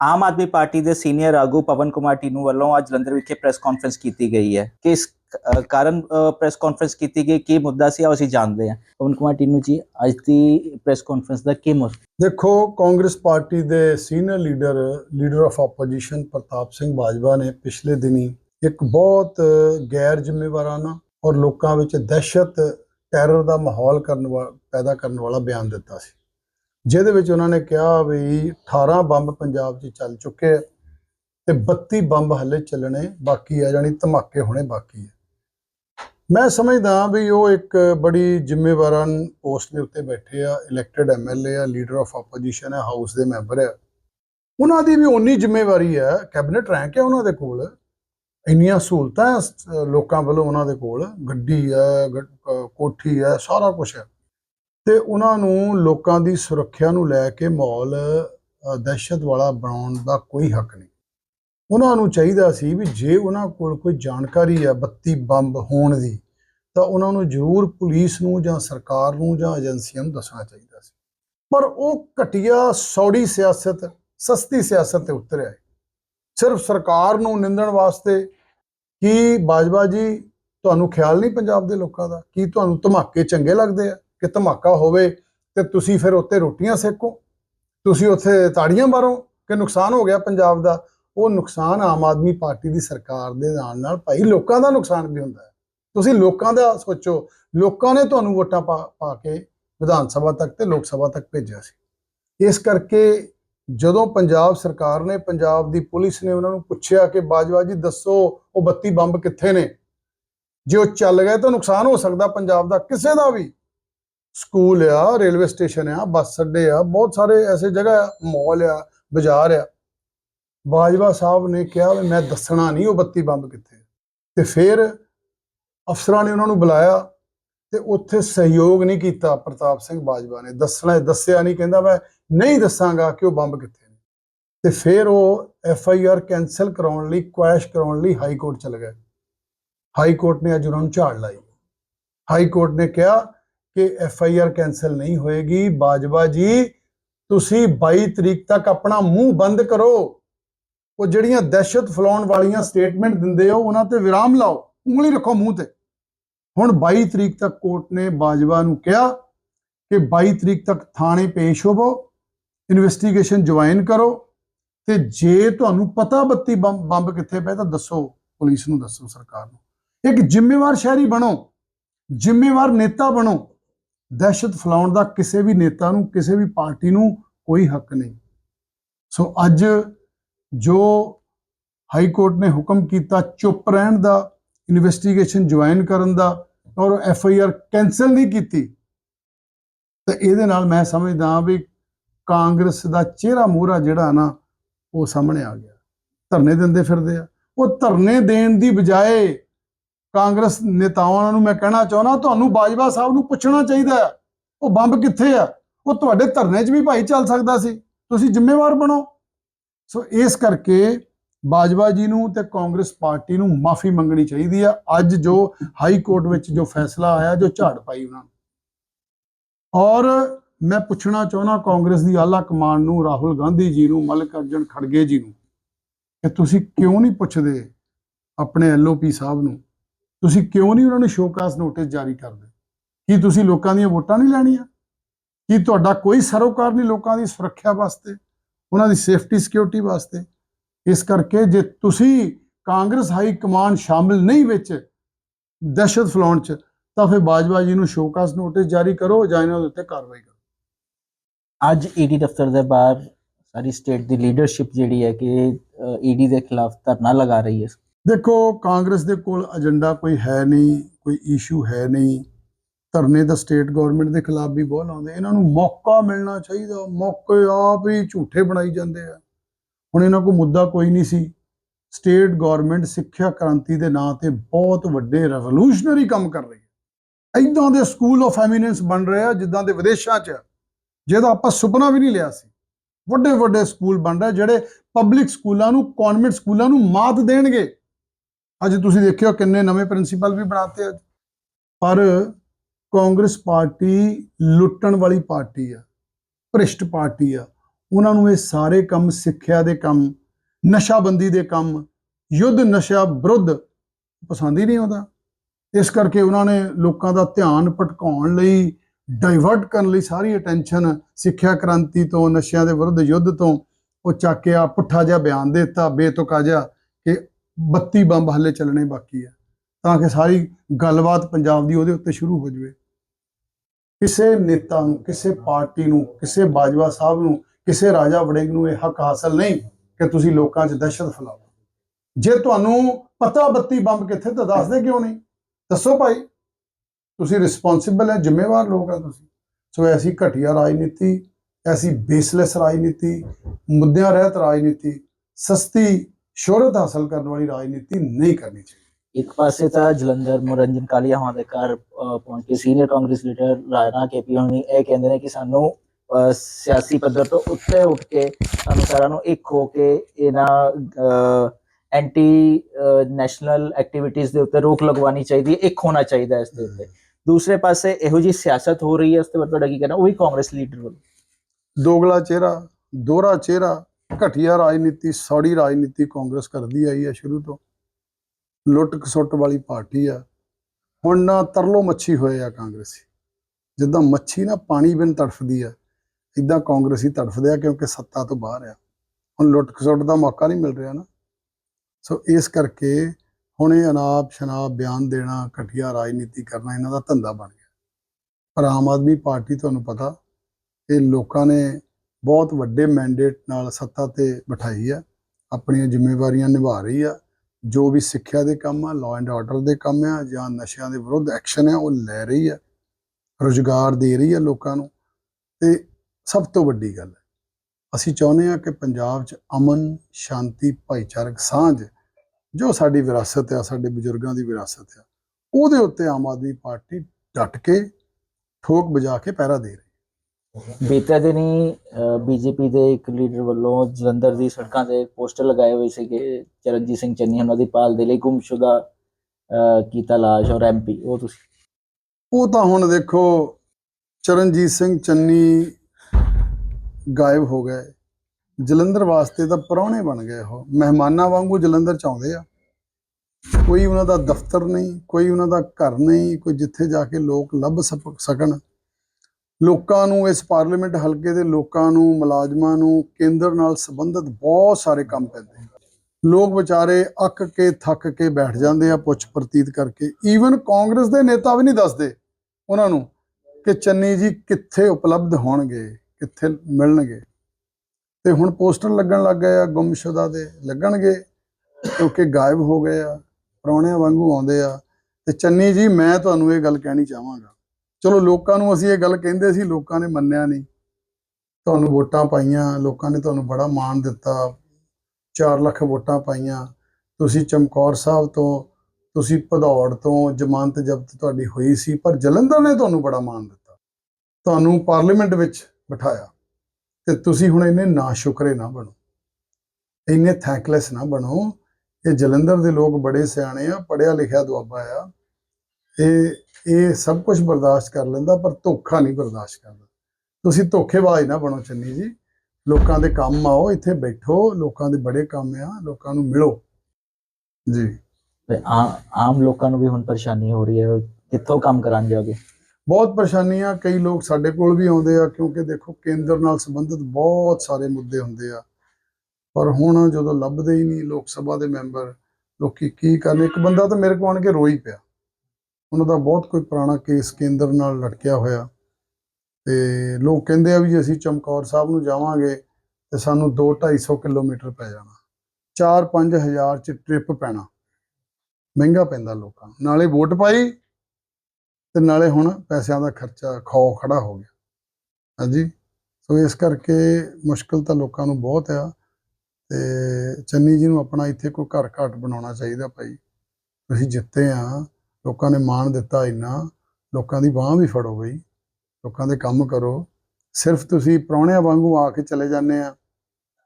Aam Aadmi party ਦੇ senior ਆਗੂ ਪਵਨ ਕੁਮਾਰ ਟੀਨੂ ਵੱਲੋਂ ਅੱਜ ਜਲੰਧਰ ਵਿਖੇ ਪ੍ਰੈਸ ਕਾਨਫਰੰਸ ਕੀਤੀ ਗਈ ਹੈ। ਕਿਸ ਕਾਰਨ ਪ੍ਰੈਸ ਕਾਨਫਰੰਸ ਕੀਤੀ ਗਈ, ਕੀ ਮੁੱਦਾ ਸੀ ਅਸੀਂ ਜਾਣਦੇ ਹਾਂ। ਪਵਨ ਕੁਮਾਰ ਟੀਨੂ ਜੀ, ਅੱਜ ਦੀ ਪ੍ਰੈਸ ਕਾਨਫਰੰਸ ਦਾ ਕੀ ਮੁੱਦਾ? ਦੇਖੋ, ਕਾਂਗਰਸ ਪਾਰਟੀ ਦੇ senior leader leader of opposition Pratap Singh Bajwa ਨੇ ਪਿਛਲੇ ਦਿਨੀ ਇੱਕ ਬਹੁਤ ਗੈਰ ਜ਼ਿੰਮੇਵਾਰਾਨਾ ਔਰ ਲੋਕਾਂ ਵਿੱਚ ਦਹਿਸ਼ਤ ਟੈਰਰ ਦਾ ਮਾਹੌਲ ਕਰਨ ਵਾਲਾ ਪੈਦਾ ਕਰਨ ਵਾਲਾ ਬਿਆਨ ਦਿੱਤਾ ਸੀ। ਜਿਹਦੇ ਵਿੱਚ ਉਹਨਾਂ ਨੇ ਕਿਹਾ ਵੀ 18 ਬੰਬ ਪੰਜਾਬ 'ਚ ਚੱਲ ਚੁੱਕੇ ਆ ਤੇ 32 ਬੰਬ ਹੱਲੇ ਚੱਲਣੇ ਬਾਕੀ ਆ ਜਾਨੀ ਧਮਾਕੇ ਹੋਣੇ ਬਾਕੀ ਆ। ਮੈਂ ਸਮਝਦਾ ਵੀ ਉਹ ਇੱਕ ਬੜੀ ਜ਼ਿੰਮੇਵਾਰਨ ਪੋਸਟ ਦੇ ਉੱਤੇ ਬੈਠੇ ਆ ਇਲੈਕਟਿਡ ਐਮਐਲਏ ਆ ਲੀਡਰ ਆਫ ਆਪੋਜੀਸ਼ਨ ਆ ਹਾਊਸ ਦੇ ਮੈਂਬਰ ਆ। ਉਹਨਾਂ ਦੀ ਵੀ ਓਨੀ ਜ਼ਿੰਮੇਵਾਰੀ ਆ ਕੈਬਨਿਟ ਰੈਂਕ ਹੈ ਉਹਨਾਂ ਦੇ ਕੋਲ। ਇੰਨੀਆਂ ਸਹੂਲਤਾਂ ਹੈ, ਲੋਕਾਂ ਵੱਲੋਂ ਉਹਨਾਂ ਦੇ ਕੋਲ। ਗੱਡੀ ਹੈ ਗ- ਕੋਠੀ ਹੈ ਸਾਰਾ ਕੁਝ ਹੈ ਤੇ ਉਹਨਾਂ ਨੂੰ ਲੋਕਾਂ ਦੀ ਸੁਰੱਖਿਆ ਨੂੰ ਲੈ ਕੇ ਮਾਹੌਲ ਦਹਿਸ਼ਤ ਵਾਲਾ ਬਣਾਉਣ ਦਾ ਕੋਈ ਹੱਕ ਨਹੀਂ। ਉਹਨਾਂ ਨੂੰ ਚਾਹੀਦਾ ਸੀ ਵੀ ਜੇ ਉਹਨਾਂ ਕੋਲ ਕੋਈ ਜਾਣਕਾਰੀ ਆ 32 ਬੰਬ ਹੋਣ ਦੀ, ਤਾਂ ਉਹਨਾਂ ਨੂੰ ਜ਼ਰੂਰ ਪੁਲਿਸ ਨੂੰ ਜਾਂ ਸਰਕਾਰ ਨੂੰ ਜਾਂ ਏਜੰਸੀਆਂ ਨੂੰ ਦੱਸਣਾ ਚਾਹੀਦਾ ਸੀ। ਪਰ ਉਹ ਘਟੀਆ ਸੌੜੀ ਸਿਆਸਤ, ਸਸਤੀ ਸਿਆਸਤ ਤੇ ਉਤਰਿਆ ਹੈ। ਸਿਰਫ ਸਰਕਾਰ ਨੂੰ ਨਿੰਦਣ ਵਾਸਤੇ ਕੀ ਬਾਜਵਾ ਜੀ, ਤੁਹਾਨੂੰ ਖਿਆਲ ਨਹੀਂ ਪੰਜਾਬ ਦੇ ਲੋਕਾਂ ਦਾ? ਕੀ ਤੁਹਾਨੂੰ ਧਮਾਕੇ ਚੰਗੇ ਲੱਗਦੇ ਆ? ਕਿ ਧਮਾਕਾ ਹੋਵੇ ਤੇ ਤੁਸੀਂ ਫਿਰ ਉੱਤੇ ਰੋਟੀਆਂ ਸੇਕੋ। ਤੁਸੀਂ ਉੱਥੇ ਤਾੜੀਆਂ ਮਾਰੋ ਕਿ ਨੁਕਸਾਨ ਹੋ ਗਿਆ ਪੰਜਾਬ ਦਾ। ਉਹ ਨੁਕਸਾਨ ਆਮ ਆਦਮੀ ਪਾਰਟੀ ਦੀ ਸਰਕਾਰ ਦੇ ਨਾਲ ਨਾਲ ਭਾਈ ਲੋਕਾਂ ਦਾ ਨੁਕਸਾਨ ਵੀ ਹੁੰਦਾ ਹੈ। ਤੁਸੀਂ ਲੋਕਾਂ ਦਾ ਸੋਚੋ, ਲੋਕਾਂ ਨੇ ਤੁਹਾਨੂੰ ਵੋਟਾਂ ਪਾ ਪਾ ਕੇ ਵਿਧਾਨ ਸਭਾ ਤੱਕ ਤੇ ਲੋਕ ਸਭਾ ਤੱਕ ਭੇਜਿਆ ਸੀ। ਇਸ ਕਰਕੇ ਜਦੋਂ ਪੰਜਾਬ ਸਰਕਾਰ ਨੇ, ਪੰਜਾਬ ਦੀ ਪੁਲਿਸ ਨੇ ਉਹਨਾਂ ਨੂੰ ਪੁੱਛਿਆ ਕਿ ਬਾਜਵਾ ਜੀ ਦੱਸੋ ਉਹ 32 ਬੰਬ ਕਿੱਥੇ ਨੇ? ਜੇ ਉਹ ਚੱਲ ਗਏ ਤਾਂ ਨੁਕਸਾਨ ਹੋ ਸਕਦਾ ਪੰਜਾਬ ਦਾ ਕਿਸੇ ਦਾ ਵੀ। ਸਕੂਲ ਆ, ਰੇਲਵੇ ਸਟੇਸ਼ਨ ਆ, ਬੱਸ ਅੱਡੇ ਆ, ਬਹੁਤ ਸਾਰੇ ਐਸੇ ਜਗ੍ਹਾ ਆ, ਮਾਲ ਆ, ਬਾਜ਼ਾਰ ਆ। ਬਾਜਵਾ ਸਾਹਿਬ ਨੇ ਕਿਹਾ ਵੀ ਮੈਂ ਦੱਸਣਾ ਨਹੀਂ ਉਹ 32 ਬੰਬ ਕਿੱਥੇ ਤੇ ਫਿਰ ਅਫਸਰਾਂ ਨੇ ਉਹਨਾਂ ਨੂੰ ਬੁਲਾਇਆ ਤੇ ਉੱਥੇ ਸਹਿਯੋਗ ਨਹੀਂ ਕੀਤਾ ਪ੍ਰਤਾਪ ਸਿੰਘ ਬਾਜਵਾ ਨੇ। ਦੱਸਣਾ, ਦੱਸਿਆ ਨਹੀਂ, ਕਹਿੰਦਾ ਮੈਂ ਨਹੀਂ ਦੱਸਾਂਗਾ ਕਿ ਉਹ ਬੰਬ ਕਿੱਥੇ ਨੇ। ਤੇ ਫਿਰ ਉਹ ਐਫ ਆਈ ਆਰ ਕੈਨਸਲ ਕਰਾਉਣ ਲਈ, ਕੁਐਸ਼ ਕਰਾਉਣ ਲਈ ਹਾਈ ਕੋਰਟ ਚਲੇ ਗਏ। ਹਾਈ ਕੋਰਟ ਨੇ ਅੱਜ ਉਹਨਾਂ ਨੂੰ ਝਾੜ ਲਾਈ। ਹਾਈ ਕੋਰਟ ਨੇ ਕਿਹਾ ਕਿ ਐਫ ਆਈ ਆਰ ਕੈਨਸਲ ਨਹੀਂ ਹੋਏਗੀ। ਬਾਜਵਾ ਜੀ, ਤੁਸੀਂ 22 ਤਰੀਕ ਤੱਕ ਆਪਣਾ ਮੂੰਹ ਬੰਦ ਕਰੋ। ਉਹ ਜਿਹੜੀਆਂ ਦਹਿਸ਼ਤ ਫੈਲਾਉਣ ਵਾਲੀਆਂ ਸਟੇਟਮੈਂਟ ਦਿੰਦੇ ਹੋ ਉਹਨਾਂ ਤੇ ਵਿਰਾਮ ਲਾਓ। ਉਂਗਲੀ ਰੱਖੋ ਮੂੰਹ ਤੇ। ਹੁਣ 22 ਤਰੀਕ ਤੱਕ ਕੋਰਟ ਨੇ ਬਾਜਵਾ ਨੂੰ ਕਿਹਾ ਕਿ 22 ਤਰੀਕ ਤੱਕ ਥਾਣੇ ਪੇਸ਼ ਹੋਵੋ ਇਨਵੈਸਟੀਗੇਸ਼ਨ ਜੁਆਇਨ ਕਰੋ ਤੇ ਜੇ ਤੁਹਾਨੂੰ ਪਤਾ ਬੱਤੀ ਬੰਬ ਬੰਬ ਕਿੱਥੇ ਪਏ ਤਾਂ ਦੱਸੋ, ਪੁਲਿਸ ਨੂੰ ਦੱਸੋ, ਸਰਕਾਰ ਨੂੰ। ਇੱਕ ਜ਼ਿੰਮੇਵਾਰ ਸ਼ਹਿਰੀ ਬਣੋ, ਜ਼ਿੰਮੇਵਾਰ ਨੇਤਾ ਬਣੋ। ਦਹਿਸ਼ਤ ਫੈਲਾਉਣ ਦਾ ਕਿਸੇ ਵੀ ਨੇਤਾ ਨੂੰ, ਕਿਸੇ ਵੀ ਪਾਰਟੀ ਨੂੰ ਕੋਈ ਹੱਕ ਨਹੀਂ। ਸੋ ਅੱਜ ਜੋ ਹਾਈ ਕੋਰਟ ਨੇ ਹੁਕਮ ਕੀਤਾ ਚੁੱਪ ਰਹਿਣ ਦਾ, ਇਨਵੈਸਟੀਗੇਸ਼ਨ ਜੁਆਇਨ ਕਰਨ ਦਾ ਔਰ ਐਫ ਆਈ ਆਰ ਕੈਨਸਲ ਨਹੀਂ ਕੀਤੀ, ਤੇ ਇਹਦੇ ਨਾਲ ਮੈਂ ਸਮਝਦਾ ਵੀ ਕਾਂਗਰਸ ਦਾ ਚਿਹਰਾ ਮੂਹਰਾ ਜਿਹੜਾ ਨਾ, ਉਹ ਸਾਹਮਣੇ ਆ ਗਿਆ। ਧਰਨੇ ਦਿੰਦੇ ਫਿਰਦੇ ਆ। ਉਹ ਧਰਨੇ ਦੇਣ ਦੀ ਬਜਾਏ ਕਾਂਗਰਸ ਨੇਤਾਵਾਂ ਨੂੰ ਮੈਂ ਕਹਿਣਾ ਚਾਹੁੰਦਾ ਤੁਹਾਨੂੰ ਬਾਜਵਾ ਸਾਹਿਬ ਨੂੰ ਪੁੱਛਣਾ ਚਾਹੀਦਾ ਹੈ, ਉਹ ਬੰਬ ਕਿੱਥੇ ਆ? ਉਹ ਤੁਹਾਡੇ ਧਰਨੇ 'ਚ ਵੀ ਭਾਈ ਚੱਲ ਸਕਦਾ ਸੀ ਤੁਸੀਂ ਜ਼ਿੰਮੇਵਾਰ ਬਣੋ। ਸੋ ਇਸ ਕਰਕੇ ਬਾਜਵਾ ਜੀ ਨੂੰ ਤੇ ਕਾਂਗਰਸ ਪਾਰਟੀ ਨੂੰ ਮਾਫੀ ਮੰਗਣੀ ਚਾਹੀਦੀ ਆ। ਅੱਜ ਜੋ ਹਾਈ ਕੋਰਟ ਵਿੱਚ ਜੋ ਫੈਸਲਾ ਆਇਆ ਜੋ ਝਾੜ ਪਾਈ ਉਹਨਾਂ ਨੂੰ। ਔਰ ਮੈਂ ਪੁੱਛਣਾ ਚਾਹੁੰਦਾ ਕਾਂਗਰਸ ਦੀ ਆਲਾ ਕਮਾਨ ਨੂੰ ਰਾਹੁਲ ਗਾਂਧੀ ਜੀ ਨੂੰ ਮਲਕ ਅਰਜਨ ਖੜਗੇ ਜੀ ਨੂੰ ਕਿ ਤੁਸੀਂ ਕਿਉਂ ਨਹੀਂ ਪੁੱਛਦੇ ਆਪਣੇ ਐਲਓਪੀ ਸਾਹਿਬ ਨੂੰ? ਤੁਸੀਂ ਕਿਉਂ ਨਹੀਂ ਉਹਨਾਂ ਨੂੰ ਸ਼ੋਕਾਸ ਨੋਟਿਸ ਜਾਰੀ ਕਰਦੇ? ਕੀ ਤੁਸੀਂ ਲੋਕਾਂ ਦੀਆਂ ਵੋਟਾਂ ਨਹੀਂ ਲੈਣੀਆਂ? ਕੀ ਤੁਹਾਡਾ ਕੋਈ ਸਰੋਕਾਰ ਨਹੀਂ ਲੋਕਾਂ ਦੀ ਸੁਰੱਖਿਆ ਵਾਸਤੇ? ਉਹਨਾਂ ਦੀ ਸੇਫਟੀ ਸਿਕਿਉਰਿਟੀ ਵਾਸਤੇ? ਇਸ ਕਰਕੇ ਜੇ ਤੁਸੀਂ ਕਾਂਗਰਸ ਹਾਈ ਕਮਾਨ ਸ਼ਾਮਿਲ ਨਹੀਂ ਵਿੱਚ ਦਹਿਸ਼ਤ ਫੈਲਾਉਣ ਚ, ਤਾਂ ਫਿਰ ਬਾਜਵਾ ਜੀ ਨੂੰ ਸ਼ੋਕਾਸ ਨੋਟਿਸ ਜਾਰੀ ਕਰੋ ਜਾਂ ਇਹਨਾਂ ਦੇ ਉੱਤੇ ਕਾਰਵਾਈ ਕਰੋ। ਅੱਜ ਈਡੀ ਦਫ਼ਤਰ ਦੇ ਬਾਹਰ ਸਾਰੀ ਸਟੇਟ ਦੀ ਲੀਡਰਸ਼ਿਪ ਜਿਹੜੀ ਹੈ ਕਿ ਈਡੀ ਦੇ ਖਿਲਾਫ ਧਰਨਾ ਲਗਾ ਰਹੀ ਹੈ। ਦੇਖੋ ਕਾਂਗਰਸ ਦੇ ਕੋਲ ਏਜੰਡਾ ਕੋਈ ਹੈ ਨਹੀਂ ਕੋਈ ਇਸ਼ੂ ਹੈ ਨਹੀਂ। ਧਰਨੇ ਤਾਂ ਸਟੇਟ ਗਵਰਨਮੈਂਟ ਦੇ ਖਿਲਾਫ ਵੀ ਬਹੁਤ ਲਾਉਂਦੇ। ਇਹਨਾਂ ਨੂੰ ਮੌਕਾ ਮਿਲਣਾ ਚਾਹੀਦਾ। ਮੌਕੇ ਆਪ ਹੀ ਝੂਠੇ ਬਣਾਈ ਜਾਂਦੇ ਆ। ਹੁਣ ਇਹਨਾਂ ਕੋਲ ਮੁੱਦਾ ਕੋਈ ਨਹੀਂ ਸੀ। ਸਟੇਟ ਗਵਰਨਮੈਂਟ ਸਿੱਖਿਆ ਕ੍ਰਾਂਤੀ ਦੇ ਨਾਂ ਤੇ ਬਹੁਤ ਵੱਡੇ ਰੈਵੋਲੂਸ਼ਨਰੀ ਕੰਮ ਕਰ ਰਹੀ ਹੈ। ਇਦਾਂ ਦੇ ਸਕੂਲ ਆਫ ਐਮੀਨੈਂਸ ਬਣ ਰਹੇ ਆ ਜਿੱਦਾਂ ਦੇ ਵਿਦੇਸ਼ਾਂ 'ਚ ਆ, ਜਿਹਦਾ ਆਪਾਂ ਸੁਪਨਾ ਵੀ ਨਹੀਂ ਲਿਆ ਸੀ। ਵੱਡੇ ਵੱਡੇ ਸਕੂਲ ਬਣ ਰਹੇ ਜਿਹੜੇ ਪਬਲਿਕ ਸਕੂਲਾਂ ਨੂੰ ਕਨਵੈਂਟ ਸਕੂਲਾਂ ਨੂੰ ਮਾਤ ਦੇਣਗੇ। ਅੱਜ ਤੁਸੀਂ ਦੇਖਿਓ ਕਿੰਨੇ ਨਵੇਂ ਪ੍ਰਿੰਸੀਪਲ ਵੀ ਬਣਾਤੇ ਅੱਜ ਪਰ ਕਾਂਗਰਸ ਪਾਰਟੀ ਲੁੱਟਣ ਵਾਲੀ ਪਾਰਟੀ ਆ, ਭ੍ਰਿਸ਼ਟ ਪਾਰਟੀ ਆ। ਉਹਨਾਂ ਨੂੰ ਇਹ ਸਾਰੇ ਕੰਮ ਸਿੱਖਿਆ ਦੇ ਕੰਮ, ਨਸ਼ਾਬੰਦੀ ਦੇ ਕੰਮ, ਯੁੱਧ ਨਸ਼ਾ ਵਿਰੁੱਧ ਪਸੰਦ ਹੀ ਨਹੀਂ ਆਉਂਦਾ। ਇਸ ਕਰਕੇ ਉਹਨਾਂ ਨੇ ਲੋਕਾਂ ਦਾ ਧਿਆਨ ਭਟਕਾਉਣ ਲਈ ਡਾਈਵਰਟ ਕਰਨ ਲਈ ਸਾਰੀ ਅਟੈਂਸ਼ਨ ਸਿੱਖਿਆ ਕ੍ਰਾਂਤੀ ਤੋਂ, ਨਸ਼ਿਆਂ ਦੇ ਵਿਰੁੱਧ ਯੁੱਧ ਤੋਂ, ਉਹ ਚੱਕ ਪੁੱਠਾ ਜਿਹਾ ਬਿਆਨ ਦੇ ਦਿੱਤਾ, ਬੇਤੁਕਾ ਜਿਹਾ 32 ਬੰਬ ਹੱਲੇ ਚੱਲਣੇ ਬਾਕੀ ਆ, ਤਾਂ ਕਿ ਸਾਰੀ ਗੱਲਬਾਤ ਪੰਜਾਬ ਦੀ ਉਹਦੇ ਉੱਤੇ ਸ਼ੁਰੂ ਹੋ ਜਾਵੇ। ਕਿਸੇ ਨੇਤਾ ਨੂੰ, ਕਿਸੇ ਪਾਰਟੀ ਨੂੰ, ਕਿਸੇ ਬਾਜਵਾ ਸਾਹਿਬ ਨੂੰ, ਕਿਸੇ ਰਾਜਾ ਵੜਿੰਗ ਨੂੰ ਇਹ ਹੱਕ ਹਾਸਲ ਨਹੀਂ ਕਿ ਤੁਸੀਂ ਲੋਕਾਂ 'ਚ ਦਹਿਸ਼ਤ ਫੈਲਾਓ। ਜੇ ਤੁਹਾਨੂੰ ਪਤਾ 32 ਬੰਬ ਕਿੱਥੇ, ਤਾਂ ਦੱਸਦੇ ਕਿਉਂ ਨਹੀਂ? ਦੱਸੋ ਭਾਈ। ਤੁਸੀਂ ਰਿਸਪੌਂਸਿਬਲ ਹੈ, ਜ਼ਿੰਮੇਵਾਰ ਲੋਕ ਆ ਤੁਸੀਂ। ਸੋ ਐਸੀ ਘਟੀਆ ਰਾਜਨੀਤੀ, ਐਸੀ ਬੇਸਲੈਸ ਰਾਜਨੀਤੀ, ਮੁੱਦਿਆਂ ਰਹਿਤ ਰਾਜਨੀਤੀ, ਸਸਤੀ ਸ਼ੋਹਰਤ ਹਾਸਲ ਕਰਨ ਵਾਲੀ ਰਾਜਨੀਤੀ ਨਹੀਂ ਕਰਨੀ ਚਾਹੀਦੀ। ਇੱਕ ਪਾਸੇ ਤਾਂ ਜਲੰਧਰ ਮਨੋਰੰਜਨ ਕਾਲੀਆ ਹੋਣ ਦੇ ਘਰ ਪਹੁੰਚ ਕੇ senior Congress leader Rana KP ਹੋਣੀ ਇਹ ਕਹਿੰਦੇ ਨੇ ਕਿ ਸਾਨੂੰ ਸਿਆਸੀ ਪੱਧਰ ਤੋਂ ਉੱਤੇ ਉੱਠ ਕੇ ਸਾਨੂੰ ਸਾਰਿਆਂ ਨੂੰ ਇੱਕ ਹੋ ਕੇ ਇਹਨਾਂ ਐਂਟੀ ਨੈਸ਼ਨਲ ਐਕਟੀਵਿਟੀਜ਼ ਦੇ ਉੱਤੇ ਰੋਕ ਲਗਵਾਉਣੀ ਚਾਹੀਦੀ ਹੈ ਇੱਕ ਹੋਣਾ ਚਾਹੀਦਾ ਹੈ ਇਸ ਦੇ ਉੱਤੇ। ਦੂਸਰੇ ਪਾਸੇ ਇਹੋ ਜੀ ਸਿਆਸਤ ਹੋ ਰਹੀ ਹੈ ਉਸ ਤੇ ਤੁਹਾਡਾ ਕੀ ਕਹਿਣਾ ਉਹ ਵੀ ਕਾਂਗਰਸ ਲੀਡਰ ਵੱਲੋਂ। ਦੋਗਲਾ ਚਿਹਰਾ ਦੋਹਰਾ ਚਿਹਰਾ ਘਟੀਆ ਰਾਜਨੀਤੀ, ਸੌੜੀ ਰਾਜਨੀਤੀ ਕਾਂਗਰਸ ਕਰਦੀ ਆਈ ਹੈ ਸ਼ੁਰੂ ਤੋਂ। ਲੁੱਟ ਖਸੁੱਟ ਵਾਲੀ ਪਾਰਟੀ ਆ। ਹੁਣ ਨਾ ਤਰਲੋ ਮੱਛੀ ਹੋਏ ਆ ਕਾਂਗਰਸੀ। ਜਿੱਦਾਂ ਮੱਛੀ ਨਾ ਪਾਣੀ ਬਿਨ ਤੜਫਦੀ ਆ ਇਦਾਂ ਕਾਂਗਰਸੀ ਤੜਫਦੇ ਆ ਕਿਉਂਕਿ ਸੱਤਾ ਤੋਂ ਬਾਹਰ ਆ। ਹੁਣ ਲੁੱਟ ਖਸੁੱਟ ਦਾ ਮੌਕਾ ਨਹੀਂ ਮਿਲ ਰਿਹਾ ਨਾ। ਸੋ ਇਸ ਕਰਕੇ ਹੁਣ ਇਹ ਅਨਾਪ ਸ਼ਨਾਪ ਬਿਆਨ ਦੇਣਾ, ਘਟੀਆ ਰਾਜਨੀਤੀ ਕਰਨਾ ਇਹਨਾਂ ਦਾ ਧੰਦਾ ਬਣ ਗਿਆ। ਪਰ ਆਮ ਆਦਮੀ ਪਾਰਟੀ ਤੁਹਾਨੂੰ ਪਤਾ, ਇਹ ਲੋਕਾਂ ਨੇ ਬਹੁਤ ਵੱਡੇ ਮੈਂਡੇਟ ਨਾਲ ਸੱਤਾ ਤੇ ਬਿਠਾਈ ਆ, ਆਪਣੀਆਂ ਜ਼ਿੰਮੇਵਾਰੀਆਂ ਨਿਭਾ ਰਹੀ ਆ। ਜੋ ਵੀ ਸਿੱਖਿਆ ਦੇ ਕੰਮ ਆ ਲਾਅ ਐਂਡ ਆਰਡਰ ਦੇ ਕੰਮ ਆ, ਜਾਂ ਨਸ਼ਿਆਂ ਦੇ ਵਿਰੁੱਧ ਐਕਸ਼ਨ ਆ, ਉਹ ਲੈ ਰਹੀ ਆ, ਰੁਜ਼ਗਾਰ ਦੇ ਰਹੀ ਆ ਲੋਕਾਂ ਨੂੰ। ਤੇ ਸਭ ਤੋਂ ਵੱਡੀ ਗੱਲ, ਅਸੀਂ ਚਾਹੁੰਦੇ ਆ ਕਿ ਪੰਜਾਬ 'ਚ ਅਮਨ, ਸ਼ਾਂਤੀ, ਭਾਈਚਾਰਕ ਸਾਂਝ, ਜੋ ਸਾਡੀ ਵਿਰਾਸਤ ਆ, ਸਾਡੇ ਬਜ਼ੁਰਗਾਂ ਦੀ ਵਿਰਾਸਤ ਆ, ਉਹਦੇ ਉੱਤੇ ਆਮ ਆਦਮੀ ਪਾਰਟੀ ਡਟ ਕੇ ਠੋਕ ਵਜਾ ਕੇ ਪਹਿਰਾ ਦੇ ਰਹੀ ਬੀਤੇ ਦਿਨੀ ਬੀਜੇਪੀ ਦੇ ਇੱਕ ਲੀਡਰ ਵੱਲੋਂ ਜਲੰਧਰ ਦੀ ਸੜਕਾਂ ਤੇ ਪੋਸਟਰ ਲਗਾਏ ਹੋਏ ਸੀਗੇ ਚਰਨਜੀਤ ਸਿੰਘ ਚੰਨੀ ਉਹਨਾਂ ਦੀ ਪਾਲ ਦੇ ਲਈ ਗੁੰਮਸ਼ੁਦਾ ਅਹ, ਕੀਤਾ ਲਾਸ਼ ਔਰ ਐਮਪੀ ਉਹ ਤੁਸੀਂ? ਉਹ ਤਾਂ ਹੁਣ ਦੇਖੋ ਚਰਨਜੀਤ ਸਿੰਘ ਚੰਨੀ ਗਾਇਬ ਹੋ ਗਏ। ਜਲੰਧਰ ਵਾਸਤੇ ਤਾਂ ਪਰੌਣੇ ਬਣ ਗਏ ਉਹ। ਮਹਿਮਾਨਾਂ ਵਾਂਗੂ ਜਲੰਧਰ ਚ ਆਉਂਦੇ ਆ। ਕੋਈ ਉਹਨਾਂ ਦਾ ਦਫ਼ਤਰ ਨਹੀਂ ਕੋਈ ਉਹਨਾਂ ਦਾ ਘਰ ਨਹੀਂ ਕੋਈ ਜਿੱਥੇ ਜਾ ਕੇ ਲੋਕ ਲੱਭ ਸਪ- ਸਕਣ। ਲੋਕਾਂ ਨੂੰ ਇਸ ਪਾਰਲੀਮੈਂਟ ਹਲਕੇ ਦੇ ਲੋਕਾਂ ਨੂੰ, ਮੁਲਾਜ਼ਮਾਂ ਨੂੰ, ਕੇਂਦਰ ਨਾਲ ਸੰਬੰਧਿਤ ਬਹੁਤ ਸਾਰੇ ਕੰਮ ਪੈਂਦੇ ਲੋਕ ਵਿਚਾਰੇ ਅੱਕ ਕੇ, ਥੱਕ ਕੇ ਬੈਠ ਜਾਂਦੇ ਆ ਪੁੱਛ ਪ੍ਰਤੀਤ ਕਰਕੇ। ਈਵਨ ਕਾਂਗਰਸ ਦੇ ਨੇਤਾ ਵੀ ਨਹੀਂ ਦੱਸਦੇ ਉਹਨਾਂ ਨੂੰ ਕਿ ਚੰਨੀ ਜੀ ਕਿੱਥੇ ਉਪਲਬਧ ਹੋਣਗੇ, ਕਿੱਥੇ ਮਿਲਣਗੇ। ਤੇ ਹੁਣ ਪੋਸਟਰ ਲੱਗਣ ਲੱਗ ਗਏ ਆ, ਗੁੰਮਸ਼ੁਦਾ ਦੇ ਲੱਗਣਗੇ, ਕਿਉਂਕਿ ਗਾਇਬ ਹੋ ਗਏ ਆ, ਪ੍ਰਾਹੁਣਿਆਂ ਵਾਂਗੂ ਆਉਂਦੇ ਆ। ਤੇ ਚੰਨੀ ਜੀ, ਮੈਂ ਤੁਹਾਨੂੰ ਇਹ ਗੱਲ ਕਹਿਣੀ ਚਾਹਾਂਗਾ ਚਲੋ ਲੋਕਾਂ ਨੂੰ ਅਸੀਂ ਇਹ ਗੱਲ ਕਹਿੰਦੇ ਸੀ, ਲੋਕਾਂ ਨੇ ਮੰਨਿਆ ਨਹੀਂ। ਤੁਹਾਨੂੰ ਵੋਟਾਂ ਪਾਈਆਂ, ਲੋਕਾਂ ਨੇ ਤੁਹਾਨੂੰ ਬੜਾ ਮਾਣ ਦਿੱਤਾ। 4 ਲੱਖ ਵੋਟਾਂ ਪਾਈਆਂ। ਤੁਸੀਂ ਚਮਕੌਰ ਸਾਹਿਬ ਤੋਂ, ਤੁਸੀਂ ਭਦੌੜ ਤੋਂ ਜ਼ਮਾਨਤ ਜ਼ਬਤ ਤੁਹਾਡੀ ਹੋਈ ਸੀ, ਪਰ ਜਲੰਧਰ ਨੇ ਤੁਹਾਨੂੰ ਬੜਾ ਮਾਣ ਦਿੱਤਾ। ਤੁਹਾਨੂੰ ਪਾਰਲੀਮੈਂਟ ਵਿੱਚ ਬਿਠਾਇਆ ਤੇ ਤੁਸੀਂ ਹੁਣ ਇੰਨੇ ਨਾ ਸ਼ੁਕਰੇ ਨਾ ਬਣੋ। ਇੰਨੇ ਥੈਂਕਲੈਸ ਨਾ ਬਣੋ। ਇਹ ਜਲੰਧਰ ਦੇ ਲੋਕ ਬੜੇ ਸਿਆਣੇ ਆ ਪੜਿਆ ਲਿਖਿਆ ਦੁਆਬਾ ਆ। ਇਹ ਇਹ ਸਭ ਕੁਝ ਬਰਦਾਸ਼ਤ ਕਰ ਲੈਂਦਾ ਪਰ ਧੋਖਾ ਨਹੀਂ ਬਰਦਾਸ਼ਤ ਕਰਦਾ। ਤੁਸੀਂ ਧੋਖੇਬਾਜ਼ ਨਾ ਬਣੋ ਚੰਨੀ ਜੀ। ਲੋਕਾਂ ਦੇ ਕੰਮ ਆਓ ਇੱਥੇ ਬੈਠੋ ਲੋਕਾਂ ਦੇ ਬੜੇ ਕੰਮ ਆ ਲੋਕਾਂ ਨੂੰ ਮਿਲੋ। ਜੀ। ਤੇ ਆ- ਆਮ ਲੋਕਾਂ ਨੂੰ ਵੀ ਹੁਣ ਪਰੇਸ਼ਾਨੀ ਹੋ ਰਹੀ ਹੈ ਕਿੱਥੋਂ ਕੰਮ ਕਰਾਂ ਜਾਓਗੇ ਬਹੁਤ ਪਰੇਸ਼ਾਨੀਆਂ ਕਈ ਲੋਕ ਸਾਡੇ ਕੋਲ ਵੀ ਆਉਂਦੇ ਆ ਕਿਉਂਕਿ ਦੇਖੋ ਕੇਂਦਰ ਨਾਲ ਸੰਬੰਧਿਤ ਬਹੁਤ ਸਾਰੇ ਮੁੱਦੇ ਹੁੰਦੇ ਆ। ਪਰ ਹੁਣ ਜਦੋਂ ਲੱਭਦੇ ਹੀ ਨਹੀਂ ਲੋਕ ਸਭਾ ਦੇ ਮੈਂਬਰ ਲੋਕੀ ਕੀ ਕਰਨ? ਇੱਕ ਬੰਦਾ ਤਾਂ ਮੇਰੇ ਕੋਲ ਆਣ ਕੇ ਰੋਈ ਪਿਆ। ਉਹਨਾਂ ਦਾ ਬਹੁਤ ਕੋਈ ਪੁਰਾਣਾ ਕੇਸ ਕੇਂਦਰ ਨਾਲ ਲਟਕਿਆ ਹੋਇਆ। ਤੇ ਲੋਕ ਕਹਿੰਦੇ ਆ ਵੀ ਅਸੀਂ ਚਮਕੌਰ ਸਾਹਿਬ ਨੂੰ ਜਾਵਾਂਗੇ ਤੇ ਸਾਨੂੰ 2-250 ਕਿਲੋਮੀਟਰ ਪੈ ਜਾਣਾ। 4-5 ਹਜ਼ਾਰ ਚ ਟ੍ਰਿਪ ਪੈਣਾ। ਮਹਿੰਗਾ ਪੈਂਦਾ ਲੋਕਾਂ ਨਾਲੇ ਵੋਟ ਪਾਈ ਤੇ ਨਾਲੇ ਹੁਣ ਪੈਸਿਆਂ ਦਾ ਖਰਚਾ ਖੌ ਖੜਾ ਹੋ ਗਿਆ। ਹਾਂਜੀ? ਸੋ ਇਸ ਕਰਕੇ ਮੁਸ਼ਕਲ ਤਾਂ ਲੋਕਾਂ ਨੂੰ ਬਹੁਤ ਆ। ਤੇ ਚੰਨੀ ਜੀ ਨੂੰ ਆਪਣਾ ਇੱਥੇ ਕੋਈ ਘਰ ਘਾਟ ਬਣਾਉਣਾ ਚਾਹੀਦਾ ਭਾਈ। ਤੁਸੀਂ ਜਿੱਤੇ ਆ। ਲੋਕਾਂ ਨੇ ਮਾਣ ਦਿੱਤਾ ਇੰਨਾ, ਲੋਕਾਂ ਦੀ ਬਾਹ ਵੀ ਫੜੋ ਬਈ। ਲੋਕਾਂ ਦੇ ਕੰਮ ਕਰੋ। ਸਿਰਫ ਤੁਸੀਂ ਪ੍ਰਾਹੁਣਿਆਂ ਵਾਂਗੂ ਆ ਕੇ ਚਲੇ ਜਾਂਦੇ ਆ।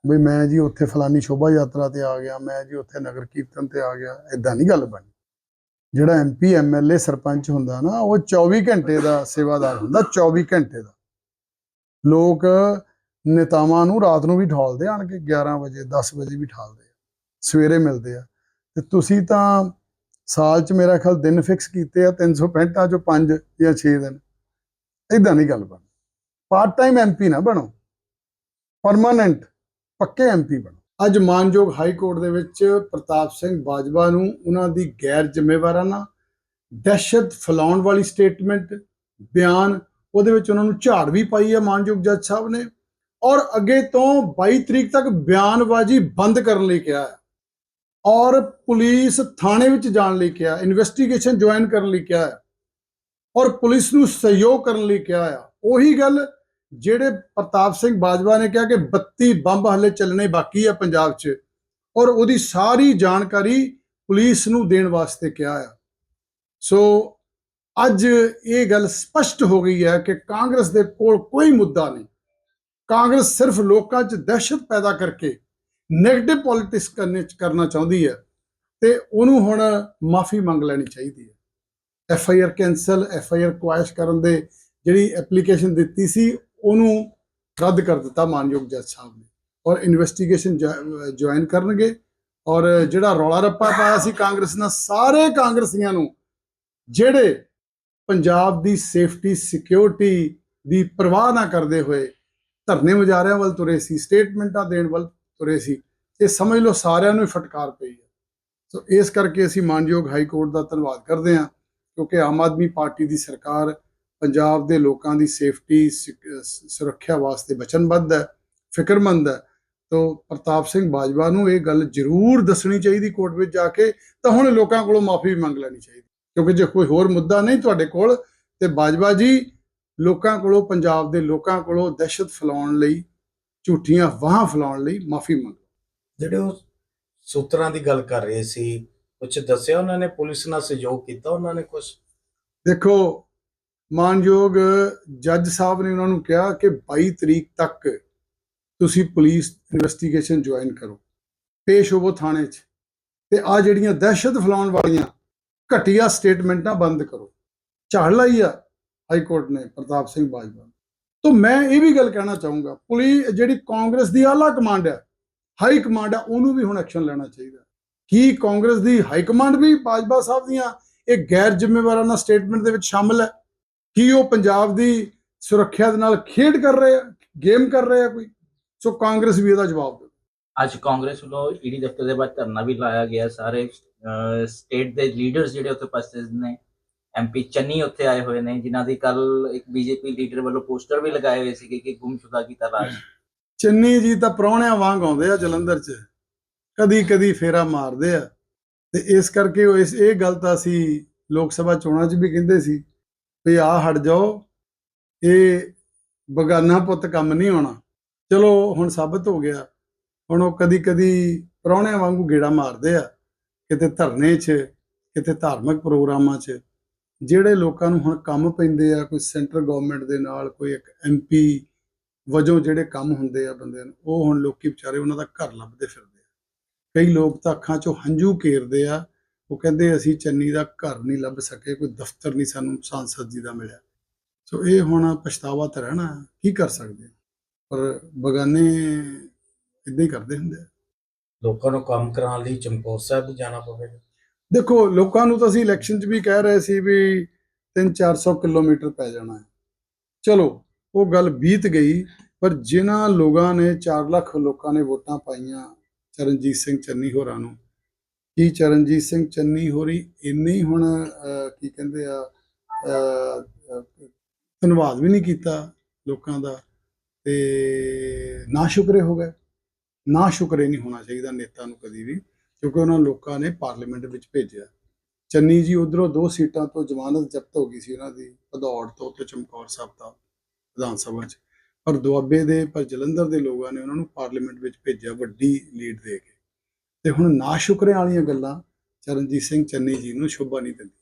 ਬਈ ਮੈਂ ਜੀ ਉੱਥੇ ਫਲਾਨੀ ਸ਼ੋਭਾ ਯਾਤਰਾ ਤੇ ਆ ਗਿਆ, ਮੈਂ ਜੀ ਉੱਥੇ ਨਗਰ ਕੀਰਤਨ ਤੇ ਆ ਗਿਆ ਇਦਾਂ ਨਹੀਂ ਗੱਲ ਬਣੀ। ਜਿਹੜਾ ਐਮਪੀ ਐਮਐਲਏ ਸਰਪੰਚ ਹੁੰਦਾ ਨਾ, ਉਹ 24 ਘੰਟੇ ਦਾ ਸੇਵਾਦਾਰ ਹੁੰਦਾ 24 ਘੰਟੇ ਦਾ। ਲੋਕ ਨੇਤਾਵਾਂ ਨੂੰ ਰਾਤ ਨੂੰ ਵੀ ਠਾਲਦੇ ਆਣ ਕੇ 11 ਵਜੇ 10 ਵਜੇ ਵੀ ਠਾਲਦੇ ਆ। ਸਵੇਰੇ ਮਿਲਦੇ ਆ। ਤੇ ਤੁਸੀਂ ਤਾਂ ਸਾਲ 'ਚ ਮੇਰਾ ਖਿਆਲ ਦਿਨ ਫਿਕਸ ਕੀਤੇ ਆ 365 ਚੋਂ 5 ਜਾਂ 6 ਦਿਨ। ਇਦਾਂ ਨਹੀਂ ਗੱਲ ਬਣ। ਪਾਰਟ ਟਾਈਮ ਐਮਪੀ ਨਾ ਬਣੋ। ਪਰਮਾਨੈਂਟ ਪੱਕੇ ਐਮਪੀ ਬਣੋ। ਅੱਜ ਮਾਨਯੋਗ ਹਾਈ ਕੋਰਟ ਦੇ ਵਿੱਚ ਪ੍ਰਤਾਪ ਸਿੰਘ ਬਾਜਵਾ ਨੂੰ ਉਹਨਾਂ ਦੀ ਗੈਰ ਜ਼ਿੰਮੇਵਾਰਾਨਾ ਦਹਿਸ਼ਤ ਫੈਲਾਉਣ ਵਾਲੀ ਸਟੇਟਮੈਂਟ ਬਿਆਨ, ਉਹਦੇ ਵਿੱਚ ਉਹਨਾਂ ਨੂੰ ਝਾੜ ਵੀ ਪਾਈ ਹੈ ਮਾਨਯੋਗ ਜੱਜ ਸਾਹਿਬ ਨੇ। ਔਰ ਅੱਗੇ ਤੋਂ 22 ਤਰੀਕ ਤੱਕ ਬਿਆਨਬਾਜ਼ੀ ਬੰਦ ਕਰਨ ਲਈ ਕਿਹਾ ਹੈ ਔਰ ਪੁਲਿਸ ਥਾਣੇ ਵਿੱਚ ਜਾਣ ਲਈ ਕਿਹਾ ਇਨਵੈਸਟੀਗੇਸ਼ਨ ਜੁਆਇਨ ਕਰਨ ਲਈ ਕਿਹਾ ਹੈ। ਔਰ ਪੁਲਿਸ ਨੂੰ ਸਹਿਯੋਗ ਕਰਨ ਲਈ ਕਿਹਾ ਆ ਉਹੀ ਗੱਲ ਜਿਹੜੇ ਪ੍ਰਤਾਪ ਸਿੰਘ ਬਾਜਵਾ ਨੇ ਕਿਹਾ ਕਿ 32 ਬੰਬ ਹਲੇ ਚੱਲਣੇ ਬਾਕੀ ਆ ਪੰਜਾਬ 'ਚ, ਔਰ ਉਹਦੀ ਸਾਰੀ ਜਾਣਕਾਰੀ ਪੁਲਿਸ ਨੂੰ ਦੇਣ ਵਾਸਤੇ ਕਿਹਾ ਆ ਸੋ ਅੱਜ ਇਹ ਗੱਲ ਸਪਸ਼ਟ ਹੋ ਗਈ ਹੈ ਕਿ ਕਾਂਗਰਸ ਦੇ ਕੋਲ ਕੋਈ ਮੁੱਦਾ ਨਹੀਂ। ਕਾਂਗਰਸ ਸਿਰਫ ਲੋਕਾਂ 'ਚ ਦਹਿਸ਼ਤ ਪੈਦਾ ਕਰਕੇ ਨੈਗੇਟਿਵ ਪੋਲਿਟਿਕਸ ਕਰਨੇ ਕਰਨਾ ਚਾਹੁੰਦੀ ਹੈ, ਤੇ ਉਹਨੂੰ ਹੁਣ ਮਾਫੀ ਮੰਗ ਲੈਣੀ ਚਾਹੀਦੀ ਹੈ। F I R cancel F I R quash ਕਰਨ ਦੇ ਜਿਹੜੀ ਐਪਲੀਕੇਸ਼ਨ ਦਿੱਤੀ ਸੀ, ਉਹਨੂੰ ਰੱਦ ਕਰ ਦਿੱਤਾ ਮਾਨਯੋਗ ਜੱਜ ਸਾਹਿਬ ਨੇ। ਔਰ ਇਨਵੈਸਟੀਗੇਸ਼ਨ ਜੁਆਇਨ ਕਰਨਗੇ, ਔਰ ਜਿਹੜਾ ਰੌਲਾ ਰੱਪਾ ਪਾਇਆ ਸੀ ਕਾਂਗਰਸ ਨਾਲ, ਸਾਰੇ ਕਾਂਗਰਸੀਆਂ ਨੂੰ, ਜਿਹੜੇ ਪੰਜਾਬ ਦੀ ਸੇਫਟੀ ਸਿਕਿਉਰਿਟੀ ਦੀ ਪਰਵਾਹ ਨਾ ਕਰਦੇ ਹੋਏ ਧਰਨੇ ਮੁਜ਼ਾਰਿਆਂ ਵੱਲ ਤੁਰੇ ਸੀ ਸਟੇਟਮੈਂਟਾਂ ਦੇਣ ਵੱਲ ਤੁਰੇ ਸੀ। ਇਹ ਸਮਝ ਲਓ ਸਾਰਿਆਂ ਨੂੰ ਹੀ ਫਟਕਾਰ ਪਈ ਹੈ। ਸੋ ਇਸ ਕਰਕੇ ਅਸੀਂ ਮਾਨਯੋਗ ਹਾਈ ਕੋਰਟ ਦਾ ਧੰਨਵਾਦ ਕਰਦੇ ਹਾਂ, ਕਿਉਂਕਿ ਆਮ ਆਦਮੀ ਪਾਰਟੀ ਦੀ ਸਰਕਾਰ ਪੰਜਾਬ ਦੇ ਲੋਕਾਂ ਦੀ ਸੇਫਟੀ ਸੁਰੱਖਿਆ ਵਾਸਤੇ ਵਚਨਬੱਧ ਹੈ, ਫਿਕਰਮੰਦ ਹੈ। ਤੋਂ ਪ੍ਰਤਾਪ ਸਿੰਘ ਬਾਜਵਾ ਨੂੰ ਇਹ ਗੱਲ ਜ਼ਰੂਰ ਦੱਸਣੀ ਚਾਹੀਦੀ ਕੋਰਟ ਵਿੱਚ ਜਾ ਕੇ, ਤਾਂ ਹੁਣ ਲੋਕਾਂ ਕੋਲੋਂ ਮਾਫੀ ਵੀ ਮੰਗ ਲੈਣੀ ਚਾਹੀਦੀ। ਕਿਉਂਕਿ ਜੇ ਕੋਈ ਹੋਰ ਮੁੱਦਾ ਨਹੀਂ ਤੁਹਾਡੇ ਕੋਲ, ਤੇ ਬਾਜਵਾ ਜੀ, ਲੋਕਾਂ ਕੋਲੋਂ, ਪੰਜਾਬ ਦੇ ਲੋਕਾਂ ਕੋਲੋਂ ਦਹਿਸ਼ਤ ਫੈਲਾਉਣ ਲਈ ਝੂਠੀਆਂ ਵਾਹਾਂ ਫੈਲਾਉਣ ਲਈ ਮਾਫੀ ਮੰਗੋ। ਜਿਹੜੇ ਉਹ ਸੂਤਰਾਂ ਦੀ ਗੱਲ ਕਰ ਰਹੇ ਸੀ ਕੁਝ ਦੱਸਿਆ ਉਹਨਾਂ ਨੇ ਪੁਲਿਸ ਨਾਲ ਸਹਿਯੋਗ ਕੀਤਾ ਉਹਨਾਂ ਨੇ ਕੁਝ ਦੇਖੋ ਮਾਨਯੋਗ ਜੱਜ ਸਾਹਿਬ ਨੇ ਉਹਨਾਂ ਨੂੰ ਕਿਹਾ ਕਿ 22 ਤਰੀਕ ਤੱਕ ਤੁਸੀਂ ਪੁਲਿਸ ਇਨਵੈਸਟੀਗੇਸ਼ਨ ਜੁਆਇਨ ਕਰੋ ਪੇਸ਼ ਹੋਵੋ ਥਾਣੇ 'ਚ। ਤੇ ਆ ਜਿਹੜੀਆਂ ਦਹਿਸ਼ਤ ਫੈਲਾਉਣ ਵਾਲੀਆਂ ਘਟੀਆ ਸਟੇਟਮੈਂਟਾਂ ਬੰਦ ਕਰੋ। ਝਾੜ ਲਾਈ ਆ ਹਾਈ ਕੋਰਟ ਨੇ ਪ੍ਰਤਾਪ ਸਿੰਘ ਬਾਜਵਾ। ਤੋਂ ਮੈਂ ਇਹ ਵੀ ਗੱਲ ਕਹਿਣਾ ਚਾਹੂੰਗਾ, ਪੁਲਿਸ ਜਿਹੜੀ ਕਾਂਗਰਸ ਦੀ ਆਲਾ ਕਮਾਂਡ ਹੈ, ਹਾਈ ਕਮਾਂਡ ਹੈ, ਉਹਨੂੰ ਵੀ ਹੁਣ ਐਕਸ਼ਨ ਲੈਣਾ ਚਾਹੀਦਾ ਕੀ ਕਾਂਗਰਸ ਦੀ ਹਾਈ ਕਮਾਂਡ ਵੀ ਬਾਜਵਾ ਸਾਹਿਬ ਦੀਆਂ ਇਹ ਗੈਰ ਜ਼ਿੰਮੇਵਾਰਾਨਾ ਸਟੇਟਮੈਂਟ ਦੇ ਵਿੱਚ ਸ਼ਾਮਲ ਹੈ? ਕੀ ਉਹ ਪੰਜਾਬ ਦੀ ਸੁਰੱਖਿਆ ਦੇ ਨਾਲ ਖੇਡ ਕਰ ਰਹੇ ਆ, ਗੇਮ ਕਰ ਰਹੇ ਆ ਕੋਈ? ਸੋ ਕਾਂਗਰਸ ਵੀ ਇਹਦਾ ਜਵਾਬ ਦੇ ਅੱਜ ਕਾਂਗਰਸ ਵੱਲੋਂ ਈਡੀ ਦਫ਼ਤਰ ਦੇ ਬਾਹਰ ਧਰਨਾ ਵੀ ਲਾਇਆ ਗਿਆ, ਸਾਰੇ ਸਟੇਟ ਦੇ ਲੀਡਰਸ ਜਿਹੜੇ ਉੱਥੇ ਉਪਸਥਿਤ ਨੇ ਐਮਪੀ ਚੰਨੀ ਉੱਥੇ ਆਏ ਹੋਏ ਨੇ, ਜਿਨ੍ਹਾਂ ਦੀ ਕੱਲ ਇੱਕ ਬੀਜੇਪੀ ਲੀਡਰ ਵੱਲੋਂ ਪੋਸਟਰ ਵੀ ਲਗਾਏ ਹੋਏ ਸੀਗੇ ਕਿ ਗੁੰਮਸ਼ੁਦਾ ਕੀ ਤਲਾਸ਼ ਚੰਨੀ ਜੀ ਤਾਂ ਪ੍ਰਾਹੁਣਿਆਂ ਵਾਂਗ ਆਉਂਦੇ ਆ ਜਲੰਧਰ 'ਚ। ਕਦੀ ਕਦੀ ਫੇਰਾ ਮਾਰਦੇ ਆ। ਤੇ ਇਸ ਕਰਕੇ ਉਹ ਇਸ, ਇਹ ਗੱਲ ਤਾਂ ਅਸੀਂ ਲੋਕ ਸਭਾ ਚੋਣਾਂ 'ਚ ਵੀ ਕਹਿੰਦੇ ਸੀ ਵੀ ਆ ਹਟ ਜਾਓ, ਇਹ ਬਗਾਨਾ ਪੁੱਤ ਕੰਮ ਨਹੀਂ ਆਉਣਾ। ਚਲੋ ਹੁਣ ਸਾਬਤ ਹੋ ਗਿਆ। ਹੁਣ ਉਹ ਕਦੀ ਕਦੀ ਪ੍ਰਾਹੁਣਿਆਂ ਵਾਂਗੂ ਗੇੜਾ ਮਾਰਦੇ ਆ, ਕਿਤੇ ਧਰਨੇ 'ਚ, ਕਿਤੇ ਧਾਰਮਿਕ ਪ੍ਰੋਗਰਾਮਾਂ 'ਚ। ਜਿਹੜੇ ਲੋਕਾਂ ਨੂੰ ਹੁਣ ਕੰਮ ਪੈਂਦੇ ਆ, ਕੋਈ ਸੈਂਟਰ ਗਵਰਨਮੈਂਟ ਦੇ ਨਾਲ, ਕੋਈ ਇੱਕ ਐਮਪੀ ਵਜੋਂ ਜਿਹੜੇ ਕੰਮ ਹੁੰਦੇ ਆ ਬੰਦਿਆਂ ਨੂੰ, ਉਹ ਹੁਣ ਲੋਕੀ ਵਿਚਾਰੇ ਉਹਨਾਂ ਦਾ ਘਰ ਲੱਭਦੇ ਫਿਰਦੇ ਆ। ਕਈ ਲੋਕ ਤਾਂ ਅੱਖਾਂ 'ਚੋਂ ਹੰਝੂ ਘੇਰਦੇ ਆ, ਉਹ ਕਹਿੰਦੇ ਅਸੀਂ ਚੰਨੀ ਦਾ ਘਰ ਨਹੀਂ ਲੱਭ ਸਕੇ, ਕੋਈ ਦਫ਼ਤਰ ਨਹੀਂ ਸਾਨੂੰ ਸਾਂਸਦ ਜੀ ਦਾ ਮਿਲਿਆ। ਸੋ ਇਹ ਹੁਣ ਪਛਤਾਵਾ ਤਾਂ ਰਹਿਣਾ, ਕੀ ਕਰ ਸਕਦੇ ਪਰ ਬਗਾਨੇ ਇਦਾਂ ਹੀ ਕਰਦੇ ਹੁੰਦੇ ਆ। ਲੋਕਾਂ ਨੂੰ ਕੰਮ ਕਰਾਉਣ ਲਈ ਚਮਕੌਰ ਸਾਹਿਬ ਜਾਣਾ ਪਵੇਗਾ। ਦੇਖੋ, ਲੋਕਾਂ ਨੂੰ ਤਾਂ ਅਸੀਂ ਇਲੈਕਸ਼ਨ 'ਚ ਵੀ ਕਹਿ ਰਹੇ ਸੀ ਵੀ 3-400 ਕਿਲੋਮੀਟਰ ਪੈ ਜਾਣਾ ਹੈ। ਚਲੋ, ਉਹ ਗੱਲ ਬੀਤ ਗਈ, ਪਰ ਜਿਨ੍ਹਾਂ ਲੋਕਾਂ ਨੇ 4 ਲੱਖ ਲੋਕਾਂ ਨੇ ਵੋਟਾਂ ਪਾਈਆਂ, ਚਰਨਜੀਤ ਸਿੰਘ ਚੰਨੀ ਹੋਰਾਂ ਨੂੰ, ਕੀ ਚਰਨਜੀਤ ਸਿੰਘ ਚੰਨੀ ਹੋਰੀ ਇੰਨੇ ਹੀ ਹੁਣ ਕੀ ਕਹਿੰਦੇ ਆ ਧੰਨਵਾਦ ਵੀ ਨਹੀਂ ਕੀਤਾ ਲੋਕਾਂ ਦਾ ਤੇ ਨਾ ਸ਼ੁਕਰੇ ਹੋ ਗਏ। ਨਾ ਸ਼ੁਕਰੇ ਨਹੀਂ ਹੋਣਾ ਚਾਹੀਦਾ ਨੇਤਾ ਨੂੰ ਕਦੀ ਵੀ। ਕਿਉਂਕਿ ਉਹਨਾਂ ਲੋਕਾਂ ਨੇ ਪਾਰਲੀਮੈਂਟ ਵਿੱਚ ਭੇਜਿਆ। ਚੰਨੀ ਜੀ ਉਧਰੋਂ ਦੋ ਸੀਟਾਂ ਤੋਂ ਜ਼ਮਾਨਤ ਜ਼ਬਤ ਹੋ ਗਈ ਸੀ ਉਹਨਾਂ ਦੀ, ਭਦੌੜ ਤੋਂ ਤੇ ਚਮਕੌਰ ਸਾਹਿਬ ਦਾ ਵਿਧਾਨ ਸਭਾ 'ਚ। ਪਰ ਦੁਆਬੇ ਦੇ, ਪਰ ਜਲੰਧਰ ਦੇ ਲੋਕਾਂ ਨੇ ਉਹਨਾਂ ਨੂੰ ਪਾਰਲੀਮੈਂਟ ਵਿੱਚ ਭੇਜਿਆ, ਵੱਡੀ ਲੀਡ ਦੇ ਕੇ। ਤੇ ਹੁਣ ਨਾ ਸ਼ੁਕਰਿਆਂ ਵਾਲੀਆਂ ਗੱਲਾਂ ਚਰਨਜੀਤ ਸਿੰਘ ਚੰਨੀ ਜੀ ਨੂੰ ਸ਼ੋਭਾ ਨਹੀਂ ਦਿੰਦੀ।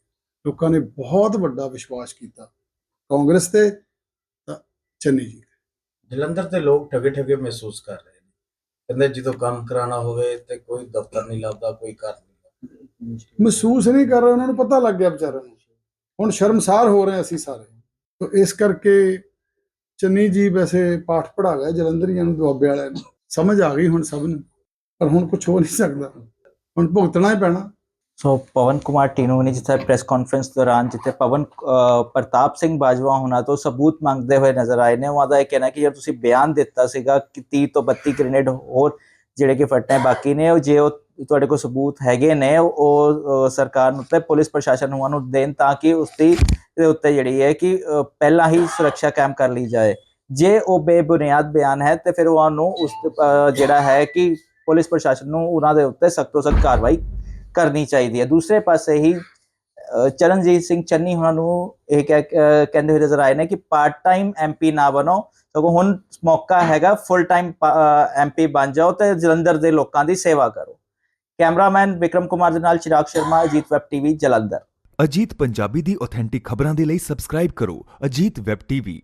ਲੋਕਾਂ ਨੇ ਬਹੁਤ ਵੱਡਾ ਵਿਸ਼ਵਾਸ ਕੀਤਾ, ਕਾਂਗਰਸ ਤੇ ਤਾਂ ਚੰਨੀ ਜੀ ਜਲੰਧਰ ਦੇ ਲੋਕ ਠੱਗੇ ਠੱਗੇ ਮਹਿਸੂਸ ਕਰ ਰਹੇ ਕਹਿੰਦੇ ਜਦੋਂ ਕੰਮ ਕਰਾਉਣਾ ਹੋਵੇ ਤੇ ਕੋਈ ਦਫ਼ਤਰ ਨਹੀਂ ਲੱਭਦਾ, ਕੋਈ ਘਰ ਨਹੀਂ ਮਹਿਸੂਸ ਨਹੀਂ ਕਰ ਰਹੇ, ਉਹਨਾਂ ਨੂੰ ਪਤਾ ਲੱਗ ਗਿਆ ਵਿਚਾਰਿਆਂ ਨੂੰ। ਹੁਣ ਸ਼ਰਮਸਾਰ ਹੋ ਰਹੇ ਅਸੀਂ ਸਾਰੇ। ਤੋ ਇਸ ਕਰਕੇ ਚੰਨੀ ਜੀ ਵੈਸੇ ਪਾਠ ਪੜਾ ਗਿਆ ਜਲੰਧਰੀਆਂ ਨੂੰ, ਦੁਆਬੇ ਵਾਲਿਆਂ ਨੂੰ। ਸਮਝ ਆ ਗਈ ਹੁਣ ਸਭ ਨੂੰ, ਪਰ ਹੁਣ ਕੁਝ ਹੋ ਨਹੀਂ ਸਕਦਾ। ਹੁਣ ਭੁਗਤਣਾ ਹੀ ਪੈਣਾ। ਸੋ ਪਵਨ ਕੁਮਾਰ ਟੀਨੂ ਨੇ ਜਿੱਥੇ ਪ੍ਰੈਸ ਕਾਨਫਰੰਸ ਦੌਰਾਨ, ਜਿੱਥੇ ਪਵਨ ਪ੍ਰਤਾਪ ਸਿੰਘ ਬਾਜਵਾ ਹੁਣਾਂ ਤੋਂ ਸਬੂਤ ਮੰਗਦੇ ਹੋਏ ਨਜ਼ਰ ਆਏ ਨੇ ਉਹਨਾਂ ਦਾ ਇਹ ਕਹਿਣਾ ਕਿ ਜੇ ਤੁਸੀਂ ਬਿਆਨ ਦਿੱਤਾ ਸੀਗਾ ਕਿ 30 ਤੋਂ 32 ਗ੍ਰੇਨੇਡ ਹੋਰ ਜਿਹੜੇ ਕਿ ਫਟਣੇ ਬਾਕੀ ਨੇ ਜੇ ਉਹ ਤੁਹਾਡੇ ਕੋਲ ਸਬੂਤ ਹੈਗੇ ਨੇ, ਉਹ- ਸਰਕਾਰ ਨੂੰ ਤੇ ਪੁਲਿਸ ਪ੍ਰਸ਼ਾਸਨ ਨੂੰ ਉਹਨਾਂ ਨੂੰ ਦੇਣ ਤਾਂ ਕਿ ਉਸ ਦੀ ਉੱਤੇ ਜਿਹੜੀ ਹੈ ਕਿ ਪਹਿਲਾਂ ਹੀ ਸੁਰੱਖਿਆ ਕੈਂਪ ਕਰ ਲਈ ਜਾਏ। ਜੇ ਉਹ ਬੇਬੁਨਿਆਦ ਬਿਆਨ ਹੈ ਤੇ ਫਿਰ ਉਹਨੂੰ ਉਸ ਜਿਹੜਾ ਹੈ ਕਿ ਪੁਲਿਸ ਪ੍ਰਸ਼ਾਸਨ ਨੂੰ ਉਹਨਾਂ ਦੇ ਉੱਤੇ ਸਖਤ ਤੋਂ ਸਖਤ ਕਾਰਵਾਈ ਕਰਨੀ ਚਾਹੀਦੀ ਹੈ। ਦੂਸਰੇ ਪਾਸੇ ਹੀ ਚਰਨਜੀਤ ਸਿੰਘ ਚੰਨੀ ਉਹਨਾਂ ਨੂੰ ਇਹ ਕਹਿੰਦੇ ਹੋਏ ਨਜ਼ਰ ਆਏ ਨੇ ਕਿ ਪਾਰਟ ਟਾਈਮ ਐਮਪੀ ਨਾ ਬਣੋ। ਸਗੋਂ ਹੁਣ ਮੌਕਾ ਹੈਗਾ ਫੁੱਲ ਟਾਈਮ ਐਮਪੀ ਬਣ ਜਾਓ ਤੇ ਜਲੰਧਰ ਦੇ ਲੋਕਾਂ ਦੀ ਸੇਵਾ ਕਰੋ। ਕੈਮਰਾਮੈਨ ਵਿਕਰਮ ਕੁਮਾਰ ਦੇ ਨਾਲ ਚਿਰਾਗ ਸ਼ਰਮਾ, ਅਜੀਤ ਵੈਬ ਟੀਵੀ, ਜਲੰਧਰ। ਅਜੀਤ ਪੰਜਾਬੀ ਦੀ ਆਥੈਂਟਿਕ ਖਬਰਾਂ ਦੇ ਲਈ ਸਬਸਕ੍ਰਾਈਬ ਕਰੋ। Ajit web TV.